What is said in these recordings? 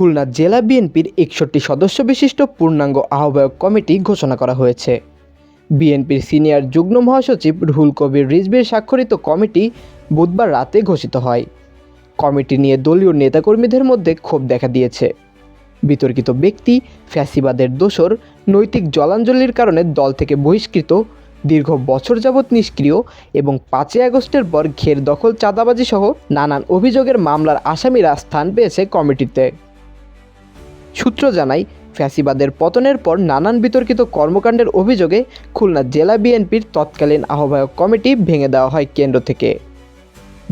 খুলনা জেলা বিএনপির একষট্টি সদস্য বিশিষ্ট পূর্ণাঙ্গ আহ্বায়ক কমিটি ঘোষণা করা হয়েছে। বিএনপির সিনিয়র যুগ্ম মহাসচিব রুহুল কবির রিজভির স্বাক্ষরিত কমিটি বুধবার রাতে ঘোষিত হয়। কমিটি নিয়ে দলীয় নেতাকর্মীদের মধ্যে ক্ষোভ দেখা দিয়েছে। বিতর্কিত ব্যক্তি, ফ্যাসিবাদের দোসর, নৈতিক জলাঞ্জলির কারণে দল থেকে বহিষ্কৃত, দীর্ঘ বছর যাবৎ নিষ্ক্রিয় এবং পাঁচই আগস্টের পর ঘের দখল চাঁদাবাজি সহ নানান অভিযোগের মামলার আসামিরা স্থান পেয়েছে কমিটিতে। সূত্র জানায়, ফ্যাসিবাদের পতনের পর নানান বিতর্কিত কর্মকাণ্ডের অভিযোগে খুলনা জেলা বিএনপির তৎকালীন আহ্বায়ক কমিটি ভেঙে দেওয়া হয় কেন্দ্র থেকে।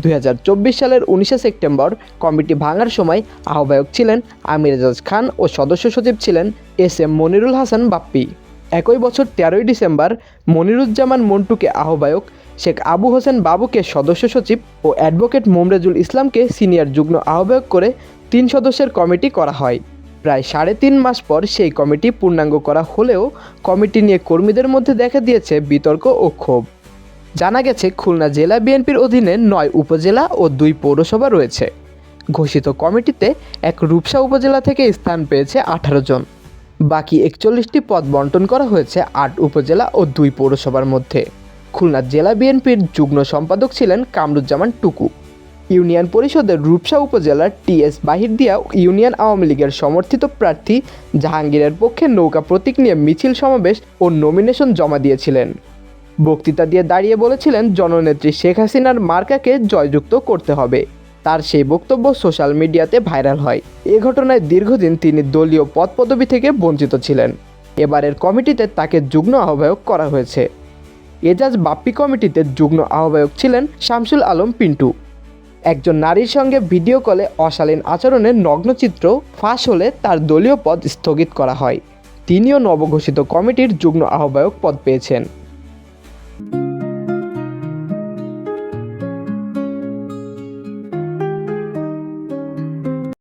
দু হাজার চব্বিশ সালের উনিশে সেপ্টেম্বর কমিটি ভাঙার সময় আহ্বায়ক ছিলেন আমির এজাজ খান ও সদস্য সচিব ছিলেন এস এম মনিরুল হাসান বাপ্পি। একই বছর তেরোই ডিসেম্বর মনিরুজ্জামান মন্টুকে আহ্বায়ক শেখ আবু হোসেন বাবুকে সদস্য সচিব ও অ্যাডভোকেট মোমরেজুল ইসলামকে সিনিয়র যুগ্ম আহ্বায়ক করে তিন সদস্যের কমিটি করা হয়। প্রায় সাড়ে তিন মাস পর সেই কমিটি পূর্ণাঙ্গ করা হলেও কমিটি নিয়ে কর্মীদের মধ্যে দেখা দিয়েছে বিতর্ক ও ক্ষোভ। জানা গেছে, খুলনা জেলা বিএনপির অধীনে নয় উপজেলা ও দুই পৌরসভা রয়েছে। ঘোষিত কমিটিতে এক রূপসা উপজেলা থেকে স্থান পেয়েছে আঠারো জন। বাকি একচল্লিশটি পদ বন্টন করা হয়েছে আট উপজেলা ও দুই পৌরসভার মধ্যে। খুলনা জেলা বিএনপির যুগ্ম সম্পাদক ছিলেন কামরুজ্জামান টুকু। ইউনিয়ন পরিষদের রূপসা উপজেলার টিএস বাহিরদিয়া ইউনিয়ন আওয়ামী লীগের সমর্থিত প্রার্থী জাহাঙ্গীরের পক্ষে নৌকা প্রতীক নিয়ে মিছিল সমাবেশ ও নমিনেশন জমা দিয়েছিলেন। বক্তৃতা দিয়ে দাঁড়িয়ে বলেছিলেন জননেত্রী শেখ হাসিনার মার্কাকে জয়যুক্ত করতে হবে। তার সেই বক্তব্য সোশ্যাল মিডিয়াতে ভাইরাল হয়। এ ঘটনায় দীর্ঘদিন তিনি দলীয় পদ পদবি থেকে বঞ্চিত ছিলেন। এবারের কমিটিতে তাকে যুগ্ম আহ্বায়ক করা হয়েছে। এজাজ বাপ্পি কমিটিতে যুগ্ম আহ্বায়ক ছিলেন শামসুল আলম পিন্টু। একজন নারীর সঙ্গে ভিডিও কলে অশালীন আচরণের নগ্নচিত্র ফাঁস হলে তার দলীয় পদ স্থগিত করা হয়। তিনিও নবঘোষিত কমিটির যুগ্ম আহ্বায়ক পদ পেয়েছেন।